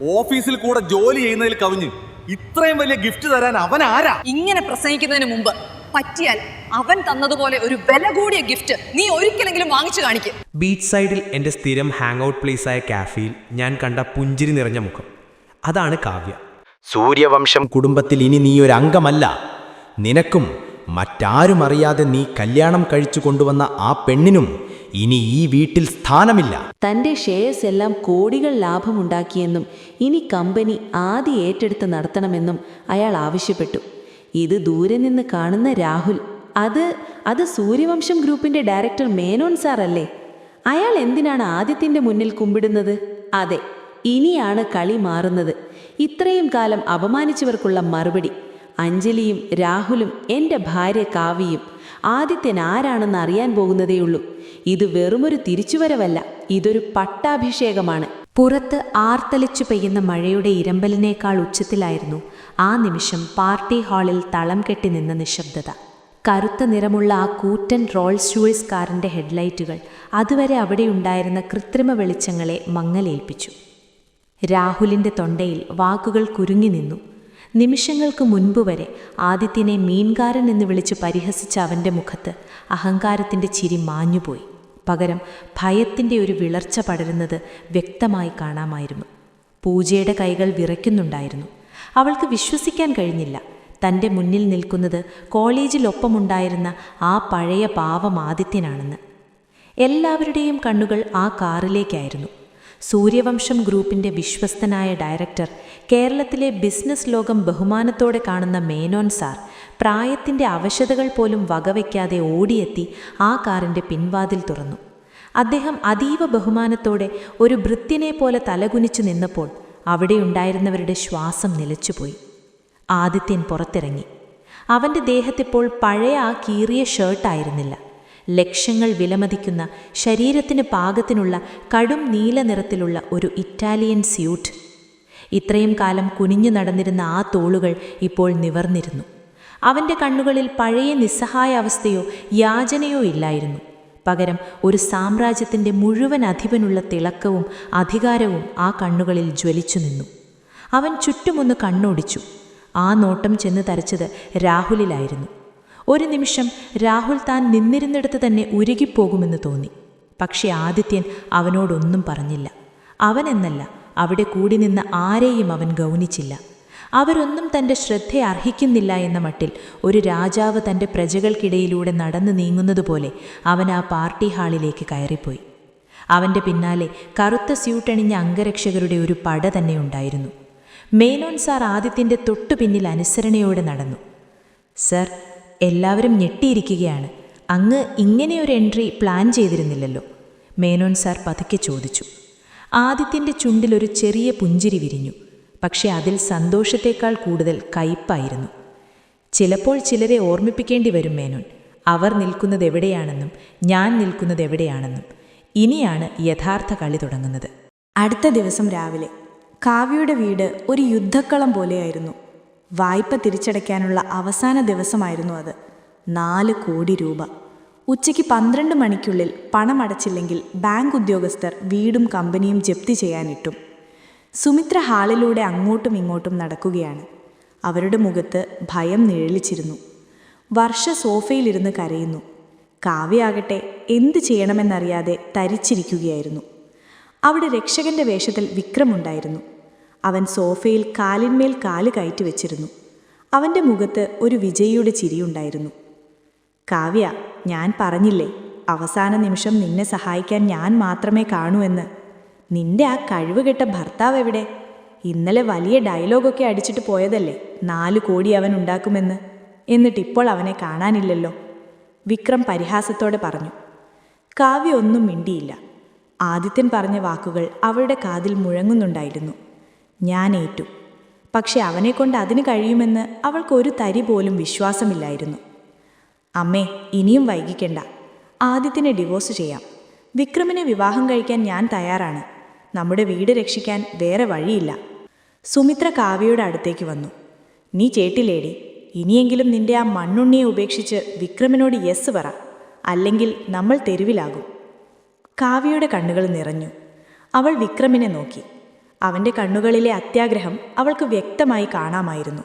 ഓഫീസിൽ കൂടെ ജോലി ചെയ്യുന്നതിൽ കവിഞ്ഞ് ഇത്രയും വലിയ ഗിഫ്റ്റ് തരാൻ അവൻ ആരാ? ഇങ്ങനെ പ്രസംഗിക്കുന്നതിന് മുമ്പ് പറ്റിയാൽ അവൻ തന്നതുപോലെ ഒരു വില കൂടിയ ഗിഫ്റ്റ് നീ ഒരിക്കലെങ്കിലും വാങ്ങിച്ചു കാണിക്കും. ബീച്ച് സൈഡിൽ എന്റെ സ്ഥിരം ഹാങ് ഔട്ട് പ്ലേസായ കാഫിയിൽ ഞാൻ കണ്ട പുഞ്ചിരി നിറഞ്ഞ മുഖം. അതാണ് കാവ്യ. സൂര്യവംശം കുടുംബത്തിൽ ഇനി നീ ഒരു അംഗമല്ല. നിനക്കും മറ്റാരും അറിയാതെ നീ കല്യാണം കഴിച്ചു കൊണ്ടുവന്ന ആ പെണ്ണിനും ഇനി ഈ വീട്ടിൽ സ്ഥാനമില്ല. തന്റെ ഷെയർസ് എല്ലാം കോടികൾ ലാഭമുണ്ടാക്കിയെന്നും ഇനി കമ്പനി ആദ്യ ഏറ്റെടുത്ത് നടത്തണമെന്നും അയാൾ ആവശ്യപ്പെട്ടു. ഇത് ദൂരെ നിന്ന് കാണുന്ന രാഹുൽ. അത് അത് സൂര്യവംശം ഗ്രൂപ്പിന്റെ ഡയറക്ടർ മേനോൻ സാർ അല്ലേ അയാൾ എന്തിനാണ് ആദ്യത്തിന്റെ മുന്നിൽ കുമ്പിടുന്നത്? അതെ ഇനിയാണ് കളി മാറുന്നത്. ഇത്രയും കാലം അപമാനിച്ചവർക്കുള്ള മറുപടി. അഞ്ജലിയും രാഹുലും എന്റെ ഭാര്യ കാവ്യയും ആദിത്യൻ ആരാണെന്ന് അറിയാൻ പോകുന്നതേയുള്ളൂ ഇത് വെറുമൊരു തിരിച്ചുവരവല്ല ഇതൊരു പട്ടാഭിഷേകമാണ്. പുറത്ത് ആർത്തലിച്ചു പെയ്യുന്ന മഴയുടെ ഇരമ്പലിനേക്കാൾ ഉച്ചത്തിലായിരുന്നു ആ നിമിഷം പാർട്ടി ഹാളിൽ തളം കെട്ടി നിന്ന നിശബ്ദത. കറുത്ത നിറമുള്ള ആ കൂറ്റൻ റോൾസ് റോയ്സ് കാറിന്റെ ഹെഡ്ലൈറ്റുകൾ അതുവരെ അവിടെയുണ്ടായിരുന്ന കൃത്രിമ വെളിച്ചങ്ങളെ മങ്ങലേൽപ്പിച്ചു. രാഹുലിന്റെ തൊണ്ടയിൽ വാക്കുകൾ കുരുങ്ങി നിന്നു. നിമിഷങ്ങൾക്ക് മുൻപ് വരെ ആദിത്യനെ മീൻകാരൻ എന്ന് വിളിച്ച് പരിഹസിച്ച അവന്റെ മുഖത്ത് അഹങ്കാരത്തിന്റെ ചിരി മാഞ്ഞുപോയി. പകരം ഭയത്തിന്റെ ഒരു വിളർച്ച പടരുന്നത് വ്യക്തമായി കാണാമായിരുന്നു. പൂജയുടെ കൈകൾ വിറയ്ക്കുന്നുണ്ടായിരുന്നു. അവൾക്ക് വിശ്വസിക്കാൻ കഴിഞ്ഞില്ല. തന്റെ മുന്നിൽ നിൽക്കുന്നത് കോളേജിലൊപ്പമുണ്ടായിരുന്ന ആ പഴയ പാവം ആദിത്യനാണെന്ന്. എല്ലാവരുടെയും കണ്ണുകൾ ആ കാറിലേക്കായിരുന്നു. സൂര്യവംശം ഗ്രൂപ്പിന്റെ വിശ്വസ്തനായ ഡയറക്ടർ കേരളത്തിലെ ബിസിനസ് ലോകം ബഹുമാനത്തോടെ കാണുന്ന മേനോൻ സാർ പ്രായത്തിന്റെ അവശതകൾ പോലും വകവയ്ക്കാതെ ഓടിയെത്തി ആ കാറിന്റെ പിൻവാതിൽ തുറന്നു. അദ്ദേഹം അതീവ ബഹുമാനത്തോടെ ഒരു ഭൃത്യനെ പോലെ തലകുനിച്ചു നിന്നപ്പോൾ അവിടെയുണ്ടായിരുന്നവരുടെ ശ്വാസം നിലച്ചുപോയി. ആദിത്യൻ പുറത്തിറങ്ങി. അവന്റെ ദേഹത്തിപ്പോൾ പഴയ ആ കീറിയ ഷർട്ടായിരുന്നില്ല ലക്ഷങ്ങൾ വിലമതിക്കുന്ന ശരീരത്തിന് പാകത്തിനുള്ള കടും നീല നിറത്തിലുള്ള ഒരു ഇറ്റാലിയൻ സ്യൂട്ട്. ഇത്രയും കാലം കുനിഞ്ഞു നടന്നിരുന്ന ആ തോളുകൾ ഇപ്പോൾ നിവർന്നിരുന്നു. അവന്റെ കണ്ണുകളിൽ പഴയ നിസ്സഹായ അവസ്ഥയോ യാചനയോ ഇല്ലായിരുന്നു. പകരം ഒരു സാമ്രാജ്യത്തിന്റെ മുഴുവൻ അധിപനുള്ള തിളക്കവും അധികാരവും ആ കണ്ണുകളിൽ ജ്വലിച്ചു നിന്നു. അവൻ ചുറ്റുമൊന്ന് കണ്ണോടിച്ചു. ആ നോട്ടം ചെന്ന് തരച്ചത് രാഹുലിലായിരുന്നു. ഒരു നിമിഷം രാഹുൽ താൻ നിന്നിരുന്നിടത്ത് തന്നെ ഉരുകിപ്പോകുമെന്ന് തോന്നി. പക്ഷെ ആദിത്യൻ അവനോടൊന്നും പറഞ്ഞില്ല. അവനെന്നല്ല അവിടെ കൂടി നിന്ന ആരെയും അവൻ ഗൗനിച്ചില്ല. അവരൊന്നും തന്റെ ശ്രദ്ധയെ അർഹിക്കുന്നില്ല എന്ന മട്ടിൽ ഒരു രാജാവ് തന്റെ പ്രജകൾക്കിടയിലൂടെ നടന്നു നീങ്ങുന്നതുപോലെ അവൻ ആ പാർട്ടി ഹാളിലേക്ക് കയറിപ്പോയി. അവന്റെ പിന്നാലെ കറുത്ത സ്യൂട്ടണിഞ്ഞ അംഗരക്ഷകരുടെ ഒരു പട തന്നെ ഉണ്ടായിരുന്നു. മേനോൻ സാർ ആദിത്യന്റെ തൊട്ടു പിന്നിൽ അനുസരണയോടെ നടന്നു. സർ എല്ലാവരും ഞെട്ടിയിരിക്കുകയാണ്. അങ്ങ് ഇങ്ങനെയൊരു എൻട്രി പ്ലാൻ ചെയ്തിരുന്നില്ലല്ലോ. മേനോൻ സാർ പതുക്കെ ചോദിച്ചു. ആദിത്യന്റെ ചുണ്ടിലൊരു ചെറിയ പുഞ്ചിരി വിരിഞ്ഞു. പക്ഷേ അതിൽ സന്തോഷത്തേക്കാൾ കൂടുതൽ കയ്പായിരുന്നു. ചിലപ്പോൾ ചിലരെ ഓർമ്മിപ്പിക്കേണ്ടി വരും മേനോൻ. അവർ നിൽക്കുന്നത് എവിടെയാണെന്നും ഞാൻ നിൽക്കുന്നത് എവിടെയാണെന്നും. ഇനിയാണ് യഥാർത്ഥ കളി തുടങ്ങുന്നത്. അടുത്ത ദിവസം രാവിലെ കാവ്യയുടെ വീട് ഒരു യുദ്ധക്കളം പോലെയായിരുന്നു. വായ്പ തിരിച്ചടയ്ക്കാനുള്ള അവസാന ദിവസമായിരുന്നു അത്. നാല് കോടി രൂപ. ഉച്ചയ്ക്ക് പന്ത്രണ്ട് മണിക്കുള്ളിൽ പണം അടച്ചില്ലെങ്കിൽ ബാങ്ക് ഉദ്യോഗസ്ഥർ വീടും കമ്പനിയും ജപ്തി ചെയ്യാനിട്ടും. സുമിത്ര ഹാളിലൂടെ അങ്ങോട്ടും ഇങ്ങോട്ടും നടക്കുകയാണ്. അവരുടെ മുഖത്ത് ഭയം നിഴലിച്ചിരുന്നു. വർഷ സോഫയിലിരുന്ന് കരയുന്നു. കാവ്യാകട്ടെ എന്ത് ചെയ്യണമെന്നറിയാതെ തരിച്ചിരിക്കുകയായിരുന്നു. അവിടെ രക്ഷകന്റെ വേഷത്തിൽ വിക്രമുണ്ടായിരുന്നു. അവൻ സോഫയിൽ കാലിന്മേൽ കാൽ കയറ്റി വെച്ചിരുന്നു. അവന്റെ മുഖത്ത് ഒരു വിജയിയുടെ ചിരിയുണ്ടായിരുന്നു കാവ്യ ഞാൻ പറഞ്ഞില്ലേ അവസാന നിമിഷം നിന്നെ സഹായിക്കാൻ ഞാൻ മാത്രമേ കാണൂ എന്ന്. നിന്റെ ആ കഴിവുകെട്ട ഭർത്താവ് എവിടെ? ഇന്നലെ വലിയ ഡയലോഗൊക്കെ അടിച്ചിട്ട് പോയതല്ലേ നാല് കോടി അവൻ ഉണ്ടാക്കുമെന്ന്. എന്നിട്ട് ഇപ്പോൾ അവനെ കാണാനില്ലല്ലോ. വിക്രം പരിഹാസത്തോടെ പറഞ്ഞു. കാവ്യ ഒന്നും മിണ്ടിയില്ല. ആദിത്യൻ പറഞ്ഞ വാക്കുകൾ അവളുടെ കാതിൽ മുഴങ്ങുന്നുണ്ടായിരുന്നു. ഞാൻ ഏറ്റു പക്ഷെ അവനെക്കൊണ്ട് അതിന് കഴിയുമെന്ന് അവൾക്ക് ഒരു തരി പോലും വിശ്വാസമില്ലായിരുന്നു. അമ്മേ ഇനിയും വൈകിക്കണ്ട. ആദിത്യനെ ഡിവോഴ്സ് ചെയ്യാം. വിക്രമിനെ വിവാഹം കഴിക്കാൻ ഞാൻ തയ്യാറാണ്. നമ്മുടെ വീട് രക്ഷിക്കാൻ വേറെ വഴിയില്ല. സുമിത്ര കാവ്യയുടെ അടുത്തേക്ക് വന്നു. നീ ചേട്ടിലേടി ഇനിയെങ്കിലും നിന്റെ ആ മണ്ണുണ്ണിയെ ഉപേക്ഷിച്ച് വിക്രമിനോട് യെസ് പറ. അല്ലെങ്കിൽ നമ്മൾ തെരുവിലാകും. കാവ്യയുടെ കണ്ണുകൾ നിറഞ്ഞു. അവൾ വിക്രമിനെ നോക്കി. അവന്റെ കണ്ണുകളിലെ അത്യാഗ്രഹം അവൾക്ക് വ്യക്തമായി കാണാമായിരുന്നു.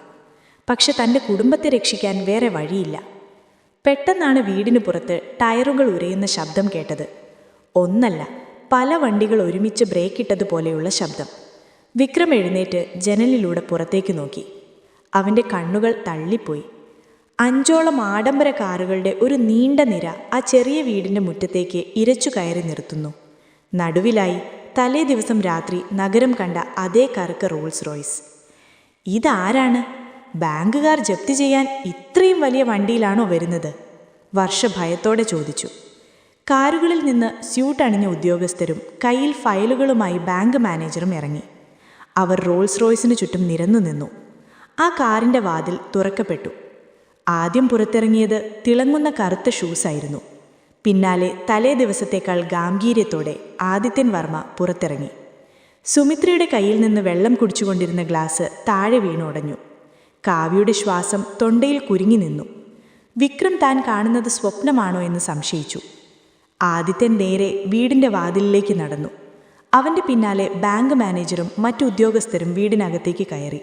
പക്ഷെ തന്റെ കുടുംബത്തെ രക്ഷിക്കാൻ വേറെ വഴിയില്ല. പെട്ടെന്നാണ് വീടിന് പുറത്ത് ടയറുകൾ ഉരയുന്ന ശബ്ദം കേട്ടത്. ഒന്നല്ല പല വണ്ടികൾ ഒരുമിച്ച് ബ്രേക്കിട്ടതുപോലെയുള്ള ശബ്ദം. വിക്രം എഴുന്നേറ്റ് ജനലിലൂടെ പുറത്തേക്ക് നോക്കി. അവന്റെ കണ്ണുകൾ തള്ളിപ്പോയി. അഞ്ചോളം ആഡംബര കാറുകളുടെ ഒരു നീണ്ട നിര ആ ചെറിയ വീടിന്റെ മുറ്റത്തേക്ക് ഇരച്ചു കയറി നിർത്തുന്നു. നടുവിലായി തലേ ദിവസം രാത്രി നഗരം കണ്ട അതേ കറുത്ത റോൾസ് റോയ്സ്. ഇതാരാണ്? ബാങ്കുകാർ ജപ്തി ചെയ്യാൻ ഇത്രയും വലിയ വണ്ടിയിലാണോ വരുന്നത്? വർഷ ഭയത്തോടെ ചോദിച്ചു. കാറുകളിൽ നിന്ന് സ്യൂട്ട് അണിഞ്ഞ ഉദ്യോഗസ്ഥരും കയ്യിൽ ഫയലുകളുമായി ബാങ്ക് മാനേജറും ഇറങ്ങി. അവർ റോൾസ് റോയ്സിന് ചുറ്റും നിരന്നു നിന്നു. ആ കാറിന്റെ വാതിൽ തുറക്കപ്പെട്ടു. ആദ്യം പുറത്തിറങ്ങിയത് തിളങ്ങുന്ന കറുത്ത ഷൂസായിരുന്നു. പിന്നാലെ തലേ ദിവസത്തേക്കാൾ ഗാംഭീര്യത്തോടെ ആദിത്യൻ വർമ്മ പുറത്തിറങ്ങി. സുമിത്രയുടെ കയ്യിൽ നിന്ന് വെള്ളം കുടിച്ചുകൊണ്ടിരുന്ന ഗ്ലാസ് താഴെ വീണുടഞ്ഞു കാവ്യയുടെ ശ്വാസം തൊണ്ടയിൽ കുരുങ്ങി നിന്നു. വിക്രം താൻ കാണുന്നത് സ്വപ്നമാണോ എന്ന് സംശയിച്ചു. ആദിത്യൻ നേരെ വീടിന്റെ വാതിലിലേക്ക് നടന്നു. അവന്റെ പിന്നാലെ ബാങ്ക് മാനേജറും മറ്റു ഉദ്യോഗസ്ഥരും വീടിനകത്തേക്ക് കയറി.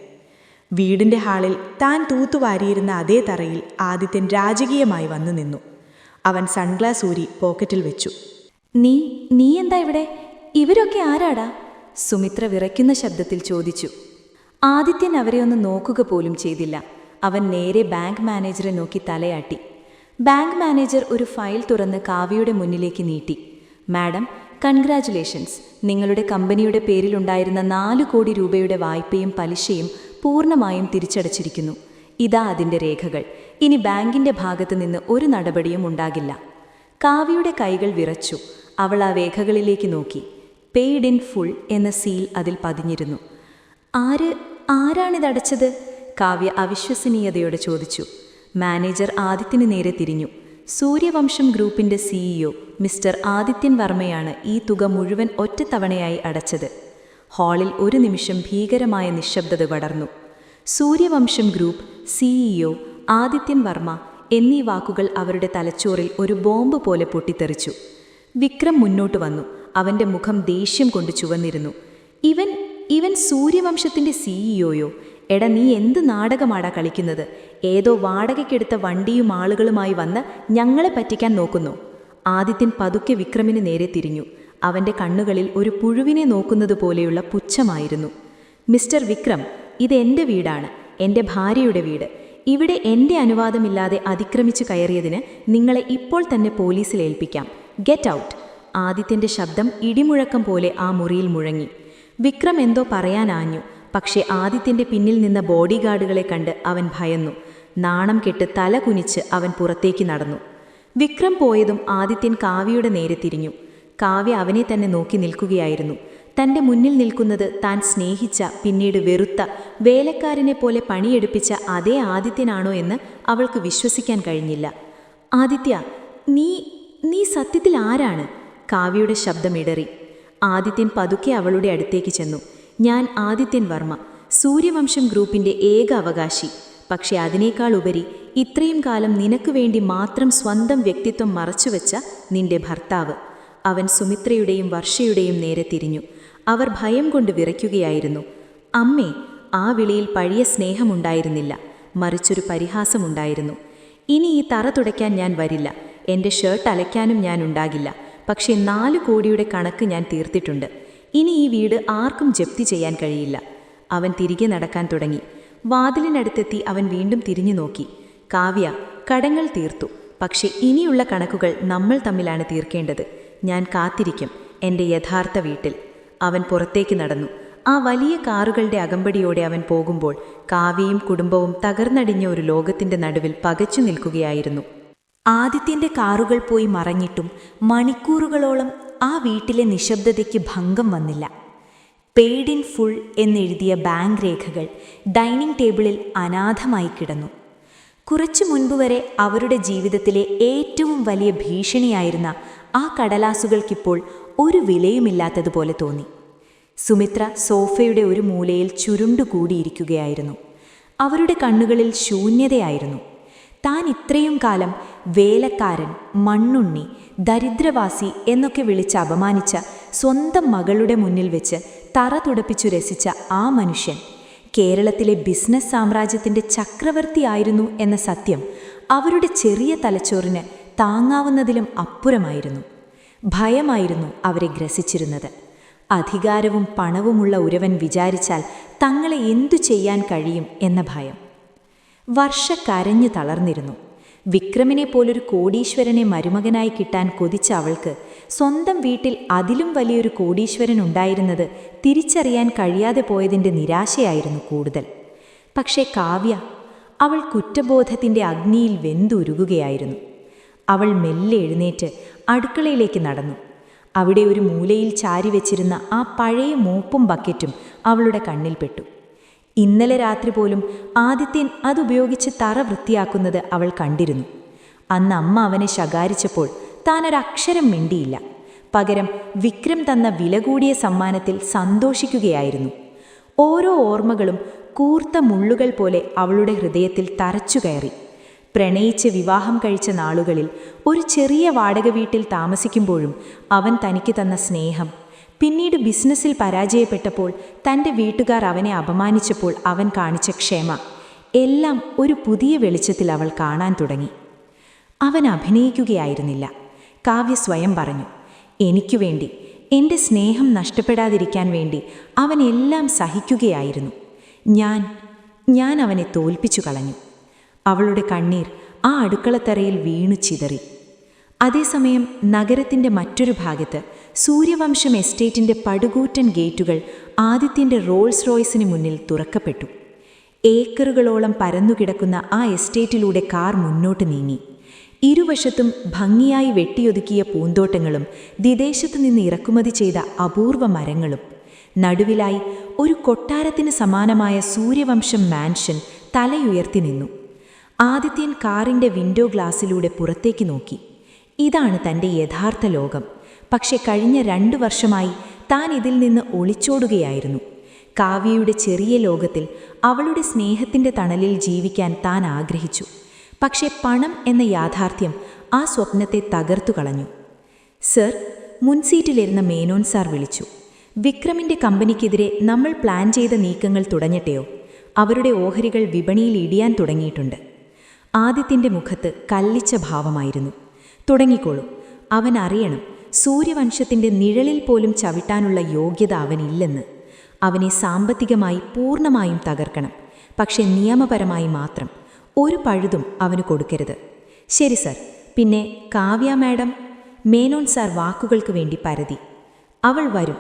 വീടിന്റെ ഹാളിൽ താൻ തൂത്തുവാരിയിരുന്ന അതേ തറയിൽ ആദിത്യൻ രാജകീയമായി വന്നു നിന്നു. അവൻ സൺഗ്ലാസ് ഊരി പോക്കറ്റിൽ വെച്ചു. നീ നീ എന്താ ഇവിടെ? ഇവരൊക്കെ ആരാടാ? സുമിത്ര വിറയ്ക്കുന്ന ശബ്ദത്തിൽ ചോദിച്ചു. ആദിത്യൻ അവരെ ഒന്ന് നോക്കുക പോലും ചെയ്തില്ല. അവൻ നേരെ ബാങ്ക് മാനേജറെ നോക്കി തലയാട്ടി. ബാങ്ക് മാനേജർ ഒരു ഫയൽ തുറന്ന് കാവ്യയുടെ മുന്നിലേക്ക് നീട്ടി. മാഡം കൺഗ്രാറ്റുലേഷൻസ് നിങ്ങളുടെ കമ്പനിയുടെ പേരിലുണ്ടായിരുന്ന നാല് കോടി രൂപയുടെ വായ്പയും പലിശയും പൂർണമായും തിരിച്ചടച്ചിരിക്കുന്നു. ഇതാ അതിന്റെ രേഖകൾ. ഇനി ബാങ്കിന്റെ ഭാഗത്ത് നിന്ന് ഒരു നടപടിയും ഉണ്ടാകില്ല. കാവ്യയുടെ കൈകൾ വിറച്ചു. അവൾ ആ രേഖകളിലേക്ക് നോക്കി. പെയ്ഡ് ഇൻ ഫുൾ എന്ന സീൽ അതിൽ പതിഞ്ഞിരുന്നു. ആര് ആരാണിതടച്ചത് കാവ്യ അവിശ്വസനീയതയോടെ ചോദിച്ചു. മാനേജർ ആദിത്യന് നേരെ തിരിഞ്ഞു. സൂര്യവംശം ഗ്രൂപ്പിന്റെ സിഇഒ മിസ്റ്റർ ആദിത്യൻ വർമ്മയാണ് ഈ തുക മുഴുവൻ ഒറ്റത്തവണയായി അടച്ചത്. ഹാളിൽ ഒരു നിമിഷം ഭീകരമായ നിശബ്ദത പടർന്നു. സൂര്യവംശം ഗ്രൂപ്പ് സിഇഒ ആദിത്യൻ വർമ്മ എന്നീ വാക്കുകൾ അവരുടെ തലച്ചോറിൽ ഒരു ബോംബ് പോലെ പൊട്ടിത്തെറിച്ചു. വിക്രം മുന്നോട്ട് വന്നു. അവന്റെ മുഖം ദേഷ്യം കൊണ്ട് ചുവന്നിരുന്നു. ഇവൻ ഇവൻ സൂര്യവംശത്തിന്റെ സിഇഒയോ എടാ നീ എന്ത് നാടകമാടാ കളിക്കുന്നത്? ഏതോ വാടകയ്ക്കെടുത്ത വണ്ടിയും ആളുകളുമായി വന്ന് ഞങ്ങളെ പറ്റിക്കാൻ നോക്കുന്നു. ആദിത്യൻ പതുക്കെ വിക്രമിന് നേരെ തിരിഞ്ഞു. അവന്റെ കണ്ണുകളിൽ ഒരു പുഴുവിനെ നോക്കുന്നത് പോലെയുള്ള പുച്ഛമായിരുന്നു. മിസ്റ്റർ വിക്രം ഇത് എന്റെ വീടാണ്. എന്റെ ഭാര്യയുടെ വീട്. ഇവിടെ എന്റെ അനുവാദമില്ലാതെ അതിക്രമിച്ചു കയറിയതിന് നിങ്ങളെ ഇപ്പോൾ തന്നെ പോലീസിൽ ഏൽപ്പിക്കാം. ഗെറ്റ് ഔട്ട് ആദിത്യന്റെ ശബ്ദം ഇടിമുഴക്കം പോലെ ആ മുറിയിൽ മുഴങ്ങി. വിക്രം എന്തോ പറയാനാഞ്ഞു പക്ഷേ ആദിത്യന്റെ പിന്നിൽ നിന്ന ബോഡി ഗാർഡുകളെ കണ്ട് അവൻ ഭയന്നു. നാണം കെട്ട് തല കുനിച്ച് അവൻ പുറത്തേക്ക് നടന്നു. വിക്രം പോയതും ആദിത്യൻ കാവ്യയുടെ നേരെ തിരിഞ്ഞു. കാവ്യ അവനെ തന്നെ നോക്കി നിൽക്കുകയായിരുന്നു. തന്റെ മുന്നിൽ നിൽക്കുന്നത് താൻ സ്നേഹിച്ച പിന്നീട് വെറുത്ത വേലക്കാരനെ പോലെ പണിയെടുപ്പിച്ച അതേ ആദിത്യനാണോ എന്ന് അവൾക്ക് വിശ്വസിക്കാൻ കഴിഞ്ഞില്ല. ആദിത്യ നീ നീ സത്യത്തിൽ ആരാണ്? കാവ്യയുടെ ശബ്ദമിടറി ആദിത്യൻ പതുക്കെ അവളുടെ അടുത്തേക്ക് ചെന്നു. ഞാൻ ആദിത്യൻ വർമ്മ സൂര്യവംശം ഗ്രൂപ്പിന്റെ ഏക അവകാശി. പക്ഷേ അതിനേക്കാൾ ഉപരി ഇത്രയും കാലം നിനക്ക് വേണ്ടി മാത്രം സ്വന്തം വ്യക്തിത്വം മറച്ചുവെച്ച നിന്റെ ഭർത്താവ്. അവൻ സുമിത്രയുടെയും വർഷയുടെയും നേരെ തിരിഞ്ഞു. അവർ ഭയം കൊണ്ട് വിറയ്ക്കുകയായിരുന്നു. അമ്മേ ആ വിളിയിൽ പഴയ സ്നേഹമുണ്ടായിരുന്നില്ല. മറിച്ചൊരു പരിഹാസമുണ്ടായിരുന്നു. ഇനി ഈ തറ തുടയ്ക്കാൻ ഞാൻ വരില്ല. എന്റെ ഷർട്ട് അലയ്ക്കാനും ഞാൻ ഉണ്ടാകില്ല. പക്ഷേ നാല് കോടിയുടെ കണക്ക് ഞാൻ തീർത്തിട്ടുണ്ട്. ഇനി ഈ വീട് ആർക്കും ജപ്തി ചെയ്യാൻ കഴിയില്ല. അവൻ തിരികെ നടക്കാൻ തുടങ്ങി. വാതിലിനടുത്തെത്തി അവൻ വീണ്ടും തിരിഞ്ഞു നോക്കി. കാവ്യ കടങ്ങൾ തീർത്തു. പക്ഷേ ഇനിയുള്ള കണക്കുകൾ നമ്മൾ തമ്മിലാണ് തീർക്കേണ്ടത്. ഞാൻ കാത്തിരിക്കും എന്റെ യഥാർത്ഥ വീട്ടിൽ. അവൻ പുറത്തേക്ക് നടന്നു. ആ വലിയ കാറുകളുടെ അകമ്പടിയോടെ അവൻ പോകുമ്പോൾ കാവ്യയും കുടുംബവും തകർന്നടിഞ്ഞ ഒരു ലോകത്തിന്റെ നടുവിൽ പകച്ചു നിൽക്കുകയായിരുന്നു. ആദിത്യന്റെ കാറുകൾ പോയി മറഞ്ഞിട്ടും മണിക്കൂറുകളോളം ആ വീട്ടിലെ നിശബ്ദതയ്ക്ക് ഭംഗം വന്നില്ല. പെയ്ഡ് ഇൻ ഫുൾ എന്നെഴുതിയ ബാങ്ക് രേഖകൾ ഡൈനിങ് ടേബിളിൽ അനാഥമായി കിടന്നു. കുറച്ചു മുൻപ് വരെ അവരുടെ ജീവിതത്തിലെ ഏറ്റവും വലിയ ഭീഷണിയായിരുന്ന ആ കടലാസുകൾക്കിപ്പോൾ ഒരു വിലയുമില്ലാത്തതുപോലെ തോന്നി. സുമിത്ര സോഫയുടെ ഒരു മൂലയിൽ ചുരുണ്ടുകൂടിയിരിക്കുകയായിരുന്നു. അവരുടെ കണ്ണുകളിൽ ശൂന്യതയായിരുന്നു. താൻ ഇത്രയും കാലം വേലക്കാരൻ മണ്ണുണ്ണി ദരിദ്രവാസി എന്നൊക്കെ വിളിച്ച് അപമാനിച്ച സ്വന്തം മകളുടെ മുന്നിൽ വെച്ച് തറ തുടപ്പിച്ചു രസിച്ച ആ മനുഷ്യൻ കേരളത്തിലെ ബിസിനസ് സാമ്രാജ്യത്തിന്റെ ചക്രവർത്തിയായിരുന്നു എന്ന സത്യം അവരുടെ ചെറിയ തലച്ചോറിന് താങ്ങാവുന്നതിലും അപ്പുറമായിരുന്നു. ഭയമായിരുന്നു അവരെ ഗ്രസിച്ചിരുന്നത്. അധികാരവും പണവുമുള്ള ഒരുവൻ വിചാരിച്ചാൽ തങ്ങളെ എന്തു ചെയ്യാൻ കഴിയും എന്ന ഭയം. വർഷ കരഞ്ഞു തളർന്നിരുന്നു. വിക്രമിനെ പോലൊരു കോടീശ്വരനെ മരുമകനായി കിട്ടാൻ കൊതിച്ച അവൾക്ക് സ്വന്തം വീട്ടിൽ അതിലും വലിയൊരു കോടീശ്വരൻ ഉണ്ടായിരുന്നത് തിരിച്ചറിയാൻ കഴിയാതെ പോയതിന്റെ നിരാശയായിരുന്നു കൂടുതൽ. പക്ഷേ കാവ്യ അവൾ കുറ്റബോധത്തിന്റെ അഗ്നിയിൽ വെന്തുരുകുകയായിരുന്നു. അവൾ മെല്ലെ എഴുന്നേറ്റ് അടുക്കളയിലേക്ക് നടന്നു. അവിടെ ഒരു മൂലയിൽ ചാരി വെച്ചിരുന്ന ആ പഴയ മോപ്പും ബക്കറ്റും അവളുടെ കണ്ണിൽപ്പെട്ടു ഇന്നലെ രാത്രി പോലും ആദിത്യൻ അതുപയോഗിച്ച് തറ വൃത്തിയാക്കുന്നത് അവൾ കണ്ടിരുന്നു. അന്ന് അമ്മ അവനെ ശകാരിച്ചപ്പോൾ താനൊരക്ഷരം മിണ്ടിയില്ല. പകരം വിക്രം തന്ന വില കൂടിയ സമ്മാനത്തിൽ സന്തോഷിക്കുകയായിരുന്നു. ഓരോ ഓർമ്മകളും കൂർത്ത മുള്ളുകൾ പോലെ അവളുടെ ഹൃദയത്തിൽ തറച്ചു കയറി. പ്രണയിച്ച് വിവാഹം കഴിച്ച നാളുകളിൽ ഒരു ചെറിയ വാടക വീട്ടിൽ താമസിക്കുമ്പോഴും അവൻ തനിക്ക് തന്ന സ്നേഹം. പിന്നീട് ബിസിനസ്സിൽ പരാജയപ്പെട്ടപ്പോൾ തന്റെ വീട്ടുകാർ അവനെ അപമാനിച്ചപ്പോൾ അവൻ കാണിച്ച ക്ഷമ. എല്ലാം ഒരു പുതിയ വെളിച്ചത്തിൽ അവൾ കാണാൻ തുടങ്ങി. അവൻ അഭിനയിക്കുകയായിരുന്നില്ല. കാവ്യ സ്വയം പറഞ്ഞു എനിക്കു വേണ്ടി എന്റെ സ്നേഹം നഷ്ടപ്പെടാതിരിക്കാൻ വേണ്ടി അവൻ എല്ലാം സഹിക്കുകയായിരുന്നു. ഞാൻ ഞാൻ അവനെ തോൽപ്പിച്ചു കളഞ്ഞു. അവളുടെ കണ്ണീർ ആ അടുക്കളത്തറയിൽ വീണു ചിതറി. അതേസമയം നഗരത്തിന്റെ മറ്റൊരു ഭാഗത്ത് സൂര്യവംശം എസ്റ്റേറ്റിന്റെ പടുകൂറ്റൻ ഗേറ്റുകൾ ആദിത്യന്റെ റോൾസ് റോയ്സിന് മുന്നിൽ തുറക്കപ്പെട്ടു. ഏക്കറുകളോളം പരന്നുകിടക്കുന്ന ആ എസ്റ്റേറ്റിലൂടെ കാർ മുന്നോട്ട് നീങ്ങി. ഇരുവശത്തും ഭംഗിയായി വെട്ടിയൊതുക്കിയ പൂന്തോട്ടങ്ങളും വിദേശത്തു നിന്ന് ഇറക്കുമതി ചെയ്ത അപൂർവ മരങ്ങളും. നടുവിലായി ഒരു കൊട്ടാരത്തിന് സമാനമായ സൂര്യവംശം മാൻഷൻ തലയുയർത്തി നിന്നു. ആദിത്യൻ കാറിന്റെ വിൻഡോ ഗ്ലാസ്സിലൂടെ പുറത്തേക്ക് നോക്കി. ഇതാണ് തന്റെ യഥാർത്ഥ ലോകം. പക്ഷെ കഴിഞ്ഞ രണ്ടു വർഷമായി താൻ ഇതിൽ നിന്ന് ഒളിച്ചോടുകയായിരുന്നു. കാവ്യയുടെ ചെറിയ ലോകത്തിൽ അവളുടെ സ്നേഹത്തിന്റെ തണലിൽ ജീവിക്കാൻ താൻ ആഗ്രഹിച്ചു. പക്ഷെ പണം എന്ന യാഥാർത്ഥ്യം ആ സ്വപ്നത്തെ തകർത്തു കളഞ്ഞു. സർ മുൻസീറ്റിലിരുന്ന മേനോൻ സാർ വിളിച്ചു. വിക്രമിന്റെ കമ്പനിക്കെതിരെ നമ്മൾ പ്ലാൻ ചെയ്ത നീക്കങ്ങൾ തുടങ്ങട്ടെയോ? അവരുടെ ഓഹരികൾ വിപണിയിൽ ഇടിയാൻ തുടങ്ങിയിട്ടുണ്ട്. ആദിത്യന്റെ മുഖത്ത് കല്ലിച്ച ഭാവമായിരുന്നു. തുടങ്ങിക്കോളൂ. അവൻ അറിയണം സൂര്യവംശത്തിന്റെ നിഴലിൽ പോലും ചവിട്ടാനുള്ള യോഗ്യത അവനില്ലെന്ന്. അവനെ സാമ്പത്തികമായി പൂർണമായും തകർക്കണം. പക്ഷെ നിയമപരമായി മാത്രം. ഒരു പഴുതും അവന് കൊടുക്കരുത്. ശരി സർ. പിന്നെ കാവ്യ മാഡം മേനോൻ സാർ വാക്കുകൾക്ക് വേണ്ടി പരതി. അവൾ വരും.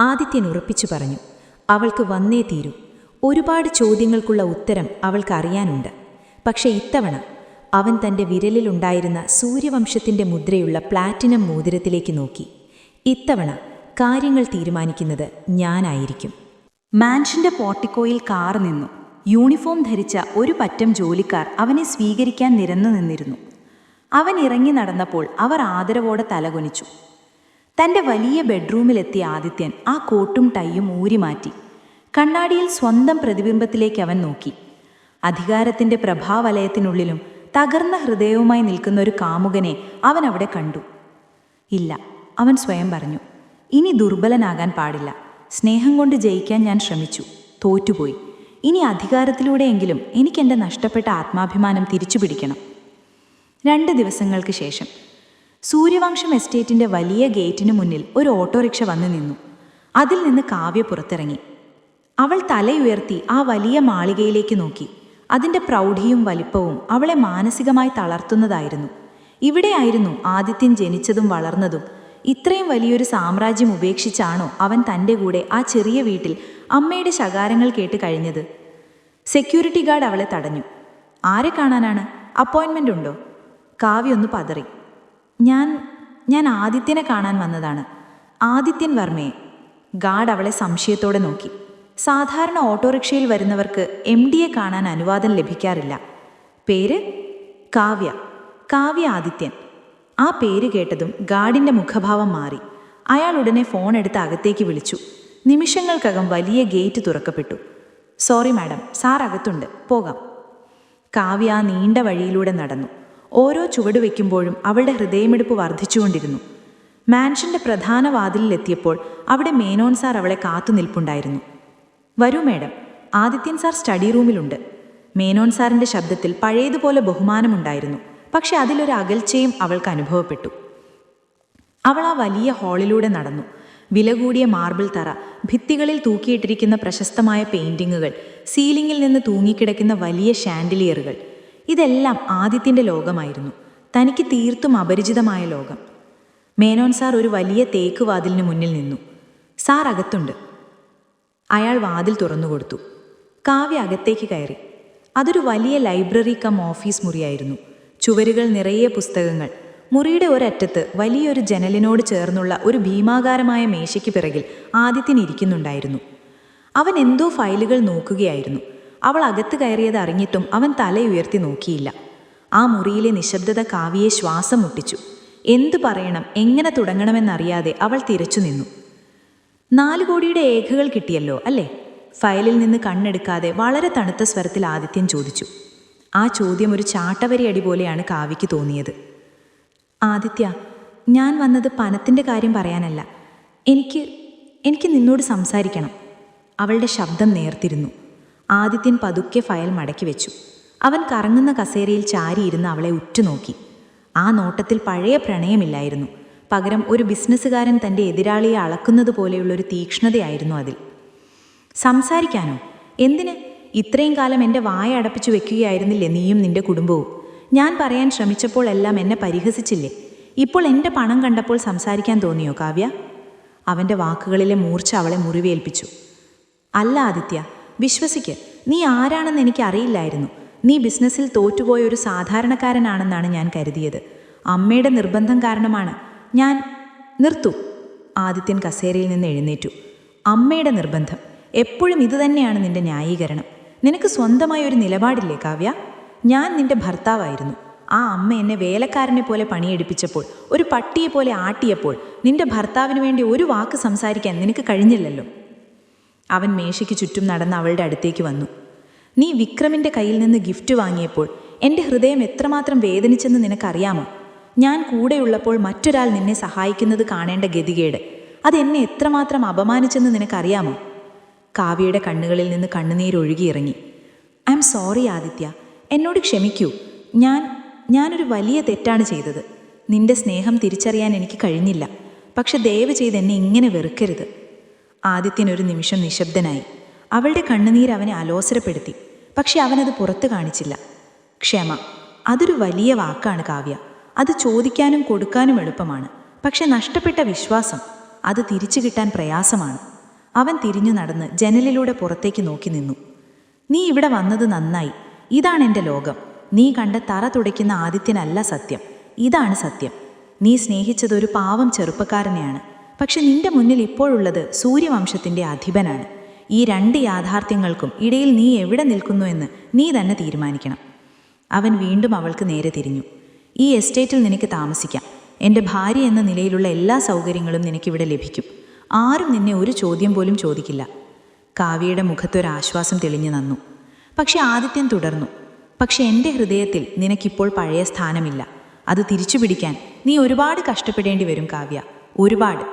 ആദിത്യൻ ഉറപ്പിച്ചു പറഞ്ഞു. അവൾക്ക് വന്നേ തീരൂ. ഒരുപാട് ചോദ്യങ്ങൾക്കുള്ള ഉത്തരം അവൾക്ക് അറിയാനുണ്ട് പക്ഷെ ഇത്തവണ അവൻ തന്റെ വിരലിലുണ്ടായിരുന്ന സൂര്യവംശത്തിന്റെ മുദ്രയുള്ള പ്ലാറ്റിനം മോതിരത്തിലേക്ക് നോക്കി. ഇത്തവണ കാര്യങ്ങൾ തീരുമാനിക്കുന്നത് ഞാനായിരിക്കും. മാൻഷന്റെ പോർട്ടിക്കോയിൽ കാർ നിന്നു. യൂണിഫോം ധരിച്ച ഒരു പറ്റം ജോലിക്കാർ അവനെ സ്വീകരിക്കാൻ നിരന്നു നിന്നിരുന്നു. അവൻ ഇറങ്ങി നടന്നപ്പോൾ അവർ ആദരവോടെ തലകൊനിച്ചു. തന്റെ വലിയ ബെഡ്റൂമിലെത്തിയ ആദിത്യൻ ആ കോട്ടും ടൈയും ഊരിമാറ്റി. കണ്ണാടിയിൽ സ്വന്തം പ്രതിബിംബത്തിലേക്ക് അവൻ നോക്കി. അധികാരത്തിന്റെ പ്രഭാവലയത്തിനുള്ളിലും തകർന്ന ഹൃദയവുമായി നിൽക്കുന്ന ഒരു കാമുകനെ അവൻ അവിടെ കണ്ടു. ഇല്ല അവൻ സ്വയം പറഞ്ഞു ഇനി ദുർബലനാകാൻ പാടില്ല. സ്നേഹം കൊണ്ട് ജയിക്കാൻ ഞാൻ ശ്രമിച്ചു. തോറ്റുപോയി. ഇനി അധികാരത്തിലൂടെയെങ്കിലും എനിക്കെന്റെ നഷ്ടപ്പെട്ട ആത്മാഭിമാനം തിരിച്ചു പിടിക്കണം. രണ്ട് ദിവസങ്ങൾക്ക് ശേഷം സൂര്യവംശം എസ്റ്റേറ്റിന്റെ വലിയ ഗേറ്റിന് മുന്നിൽ ഒരു ഓട്ടോറിക്ഷ വന്നു നിന്നു. അതിൽ നിന്ന് കാവ്യ പുറത്തിറങ്ങി. അവൾ തലയുയർത്തി ആ വലിയ മാളികയിലേക്ക് നോക്കി. അതിന്റെ പ്രൗഢിയും വലിപ്പവും അവളെ മാനസികമായി തളർത്തുന്നതായിരുന്നു. ഇവിടെയായിരുന്നു ആദിത്യൻ ജനിച്ചതും വളർന്നതും. ഇത്രയും വലിയൊരു സാമ്രാജ്യം ഉപേക്ഷിച്ചാണോ അവൻ തന്റെ കൂടെ ആ ചെറിയ വീട്ടിൽ അമ്മയുടെ ശകാരങ്ങൾ കേട്ട് കഴിഞ്ഞത്? സെക്യൂരിറ്റി ഗാർഡ് അവളെ തടഞ്ഞു. ആരെ കാണാനാണ്? അപ്പോയിൻമെന്റ് ഉണ്ടോ? കാവ്യൊന്ന് പതറി. ഞാൻ ഞാൻ ആദിത്യനെ കാണാൻ വന്നതാണ്. ആദിത്യൻ വർമ്മയെ. ഗാർഡ് അവളെ സംശയത്തോടെ നോക്കി. സാധാരണ ഓട്ടോറിക്ഷയിൽ വരുന്നവർക്ക് എം ഡിയെ കാണാൻ അനുവാദം ലഭിക്കാറില്ല. പേര് കാവ്യ. കാവ്യ ആദിത്യൻ. ആ പേര് കേട്ടതും ഗാർഡിന്റെ മുഖഭാവം മാറി. അയാൾ ഉടനെ ഫോൺ എടുത്ത് അകത്തേക്ക് വിളിച്ചു. നിമിഷങ്ങൾക്കകം വലിയ ഗേറ്റ് തുറക്കപ്പെട്ടു. സോറി മാഡം സാർ അകത്തുണ്ട്. പോകാം. കാവ്യ നീണ്ട വഴിയിലൂടെ നടന്നു. ഓരോ ചുവട് വയ്ക്കുമ്പോഴും അവളുടെ ഹൃദയമെടുപ്പ് വർദ്ധിച്ചുകൊണ്ടിരുന്നു. മാൻഷന്റെ പ്രധാന വാതിലിലെത്തിയപ്പോൾ അവിടെ മേനോൻ സാർ അവളെ കാത്തു നിൽപ്പുണ്ടായിരുന്നു വരൂ മേഡം. ആദിത്യൻ സാർ സ്റ്റഡി റൂമിലുണ്ട്. മേനോൻ സാറിന്റെ ശബ്ദത്തിൽ പഴയതുപോലെ ബഹുമാനമുണ്ടായിരുന്നു. പക്ഷെ അതിലൊരു അകൽച്ചയും അവൾക്ക് അനുഭവപ്പെട്ടു. അവൾ ആ വലിയ ഹാളിലൂടെ നടന്നു. വില കൂടിയ മാർബിൾ തറ ഭിത്തികളിൽ തൂക്കിയിട്ടിരിക്കുന്ന പ്രശസ്തമായ പെയിന്റിങ്ങുകൾ സീലിംഗിൽ നിന്ന് തൂങ്ങിക്കിടക്കുന്ന വലിയ ഷാൻഡിലിയറുകൾ. ഇതെല്ലാം ആദിത്യന്റെ ലോകമായിരുന്നു. തനിക്ക് തീർത്തും അപരിചിതമായ ലോകം. മേനോൻ സാർ ഒരു വലിയ തേക്ക് വാതിലിന് മുന്നിൽ നിന്നു. സാർ അകത്തുണ്ട്. അയാൾ വാതിൽ തുറന്നുകൊടുത്തു കാവ്യ അകത്തേക്ക് കയറി. അതൊരു വലിയ ലൈബ്രറി കം ഓഫീസ് മുറിയായിരുന്നു. ചുവരുകൾ നിറയെ പുസ്തകങ്ങൾ. മുറിയുടെ ഒരറ്റത്ത് വലിയൊരു ജനലിനോട് ചേർന്നുള്ള ഒരു ഭീമാകാരമായ മേശയ്ക്ക് പിറകിൽ ആദിത്യൻ ഇരിക്കുന്നുണ്ടായിരുന്നു. അവൻ എന്തോ ഫയലുകൾ നോക്കുകയായിരുന്നു. അവൾ അകത്ത് കയറിയത് അറിഞ്ഞിട്ടും അവൻ തലയുയർത്തി നോക്കിയില്ല. ആ മുറിയിലെ നിശബ്ദത കാവ്യയെ ശ്വാസം മുട്ടിച്ചു. എന്തു പറയണം എങ്ങനെ തുടങ്ങണമെന്നറിയാതെ അവൾ തിരച്ചു നിന്നു. നാല് കോടിയുടെ ഏഖകൾ കിട്ടിയല്ലോ അല്ലേ? ഫയലിൽ നിന്ന് കണ്ണെടുക്കാതെ വളരെ തണുത്ത സ്വരത്തിൽ ആദിത്യൻ ചോദിച്ചു. ആ ചോദ്യം ഒരു ചാട്ടവരി അടി പോലെയാണ് കാവ്യയ്ക്ക് തോന്നിയത്. ആദിത്യ ഞാൻ വന്നത് പണത്തിന്റെ കാര്യം പറയാനല്ല. എനിക്ക് എനിക്ക് നിന്നോട് സംസാരിക്കണം. അവളുടെ ശബ്ദം നേർത്തിരുന്നു. ആദിത്യൻ പതുക്കെ ഫയൽ മടക്കി വെച്ചു. അവൻ കറങ്ങുന്ന കസേരയിൽ ചാരിയിരുന്ന് അവളെ ഉറ്റുനോക്കി. ആ നോട്ടത്തിൽ പഴയ പ്രണയമില്ലായിരുന്നു. പകരം ഒരു ബിസിനസ്സുകാരൻ തന്റെ എതിരാളിയെ അളക്കുന്നത് പോലെയുള്ളൊരു തീക്ഷ്ണതയായിരുന്നു അതിൽ. സംസാരിക്കാനോ? എന്തിന്? ഇത്രയും കാലം എന്റെ വായ അടപ്പിച്ചു വെക്കുകയായിരുന്നില്ലേ നീയും നിന്റെ കുടുംബവും? ഞാൻ പറയാൻ ശ്രമിച്ചപ്പോൾ എല്ലാം എന്നെ പരിഹസിച്ചില്ലേ? ഇപ്പോൾ എന്റെ പണം കണ്ടപ്പോൾ സംസാരിക്കാൻ തോന്നിയോ കാവ്യ? അവന്റെ വാക്കുകളിലെ മൂർച്ച അവളെ മുറിവേൽപ്പിച്ചു. അല്ല ആദിത്യ വിശ്വസിക്ക്. നീ ആരാണെന്ന് എനിക്ക് അറിയില്ലായിരുന്നു. നീ ബിസിനസ്സിൽ തോറ്റുപോയ ഒരു സാധാരണക്കാരനാണെന്നാണ് ഞാൻ കരുതിയത്. അമ്മയുടെ നിർബന്ധം കാരണമാണ് ഞാൻ നിർത്തു. ആദിത്യൻ കസേരയിൽ നിന്ന് എഴുന്നേറ്റു. അമ്മയുടെ നിർബന്ധം. എപ്പോഴും ഇതുതന്നെയാണ് നിന്റെ ന്യായീകരണം. നിനക്ക് സ്വന്തമായ ഒരു നിലപാടില്ലേ കാവ്യ? ഞാൻ നിന്റെ ഭർത്താവായിരുന്നു. ആ അമ്മ എന്നെ വേലക്കാരനെ പോലെ പണിയെടുപ്പിച്ചപ്പോൾ ഒരു പട്ടിയെ പോലെ ആട്ടിയപ്പോൾ നിന്റെ ഭർത്താവിന് വേണ്ടി ഒരു വാക്ക് സംസാരിക്കാൻ നിനക്ക് കഴിഞ്ഞില്ലല്ലോ. അവൻ മേശയ്ക്ക് ചുറ്റും നടന്ന് അവളുടെ അടുത്തേക്ക് വന്നു. നീ വിക്രമിന്റെ കയ്യിൽ നിന്ന് ഗിഫ്റ്റ് വാങ്ങിയപ്പോൾ എന്റെ ഹൃദയം എത്രമാത്രം വേദനിച്ചെന്ന് നിനക്കറിയാമോ? ഞാൻ കൂടെയുള്ളപ്പോൾ മറ്റൊരാൾ നിന്നെ സഹായിക്കുന്നത് കാണേണ്ട ഗതികേട്. എന്നെ എത്രമാത്രം അപമാനിച്ചെന്ന് നിനക്കറിയാമോ? കാവ്യയുടെ കണ്ണുകളിൽ നിന്ന് കണ്ണുനീരൊഴുകിയിറങ്ങി ഐ എം സോറി ആദിത്യ. എന്നോട് ക്ഷമിക്കൂ. ഞാൻ ഞാനൊരു വലിയ തെറ്റാണ് ചെയ്തത്. നിന്റെ സ്നേഹം തിരിച്ചറിയാൻ എനിക്ക് കഴിഞ്ഞില്ല. പക്ഷെ ദയവ് ചെയ്ത് എന്നെ ഇങ്ങനെ വെറുക്കരുത്. ആദിത്യനൊരു നിമിഷം നിശബ്ദനായി. അവളുടെ കണ്ണുനീർ അവനെ അലോസരപ്പെടുത്തി. പക്ഷെ അവനത് പുറത്തു കാണിച്ചില്ല. ക്ഷമ. അതൊരു വലിയ വാക്കാണ് കാവ്യ. അത് ചോദിക്കാനും കൊടുക്കാനും എളുപ്പമാണ്. പക്ഷെ നഷ്ടപ്പെട്ട വിശ്വാസം അത് തിരിച്ചു കിട്ടാൻ പ്രയാസമാണ്. അവൻ തിരിഞ്ഞു നടന്ന് ജനലിലൂടെ പുറത്തേക്ക് നോക്കി നിന്നു. നീ ഇവിടെ വന്നത് നന്നായി. ഇതാണ് എന്റെ ലോകം. നീ കണ്ട തറ തുടയ്ക്കുന്ന ആദിത്യനല്ല സത്യം. ഇതാണ് സത്യം. നീ സ്നേഹിച്ചത് ഒരു പാവം ചെറുപ്പക്കാരനെയാണ്. പക്ഷെ നിന്റെ മുന്നിൽ ഇപ്പോഴുള്ളത് സൂര്യവംശത്തിന്റെ അധിപനാണ്. ഈ രണ്ട് യാഥാർത്ഥ്യങ്ങൾക്കും ഇടയിൽ നീ എവിടെ നിൽക്കുന്നു എന്ന് നീ തന്നെ തീരുമാനിക്കണം. അവൻ വീണ്ടും അവൾക്ക് നേരെ തിരിഞ്ഞു. ഈ എസ്റ്റേറ്റിൽ നിനക്ക് താമസിക്കാം. എന്റെ ഭാര്യ എന്ന നിലയിലുള്ള എല്ലാ സൗകര്യങ്ങളും നിനക്കിവിടെ ലഭിക്കും. ആരും നിന്നെ ഒരു ചോദ്യം പോലും ചോദിക്കില്ല. കാവ്യയുടെ മുഖത്തൊരാശ്വാസം തെളിഞ്ഞു നന്നു. പക്ഷെ ആദിത്യൻ തുടർന്നു. പക്ഷെ എന്റെ ഹൃദയത്തിൽ നിനക്കിപ്പോൾ പഴയ സ്ഥാനമില്ല. അത് തിരിച്ചു പിടിക്കാൻ നീ ഒരുപാട് കഷ്ടപ്പെടേണ്ടി വരും കാവ്യ. ഒരുപാട്.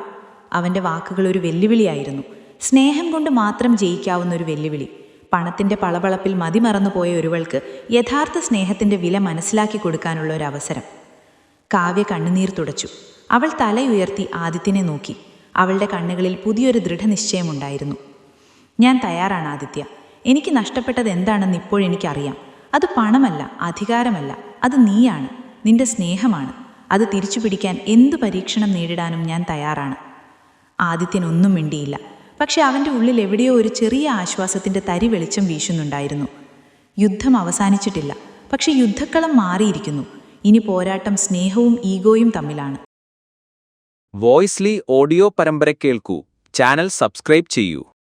അവന്റെ വാക്കുകൾ ഒരു വെല്ലുവിളിയായിരുന്നു. സ്നേഹം കൊണ്ട് മാത്രം ജയിക്കാവുന്ന ഒരു വെല്ലുവിളി. പണത്തിന്റെ പളവളപ്പിൽ മതിമറന്നു പോയ ഒരുവൾക്ക് യഥാർത്ഥ സ്നേഹത്തിന്റെ വില മനസ്സിലാക്കി കൊടുക്കാനുള്ള ഒരു അവസരം. കാവ്യ കണ്ണുനീർ തുടച്ചു. അവൾ തലയുയർത്തി ആദിത്യനെ നോക്കി. അവളുടെ കണ്ണുകളിൽ പുതിയൊരു ദൃഢനിശ്ചയമുണ്ടായിരുന്നു. ഞാൻ തയ്യാറാണ് ആദിത്യ. എനിക്ക് നഷ്ടപ്പെട്ടത് എന്താണെന്ന് ഇപ്പോഴെനിക്കറിയാം അത് പണമല്ല അധികാരമല്ല. അത് നീയാണ്. നിന്റെ സ്നേഹമാണ്. അത് തിരിച്ചു പിടിക്കാൻ എന്തു പരീക്ഷണം നേരിടാനും ഞാൻ തയ്യാറാണ്. ആദിത്യൻ ഒന്നും മിണ്ടിയില്ല. പക്ഷെ അവന്റെ ഉള്ളിൽ എവിടെയോ ഒരു ചെറിയ ആശ്വാസത്തിന്റെ തരി വെളിച്ചം വീശുന്നുണ്ടായിരുന്നു. യുദ്ധം അവസാനിച്ചിട്ടില്ല. പക്ഷെ യുദ്ധക്കളം മാറിയിരിക്കുന്നു. ഇനി പോരാട്ടം സ്നേഹവും ഈഗോയും തമ്മിലാണ്. വോയിസ്ലി ഓഡിയോ പരമ്പര കേൾക്കൂ. ചാനൽ സബ്സ്ക്രൈബ് ചെയ്യൂ.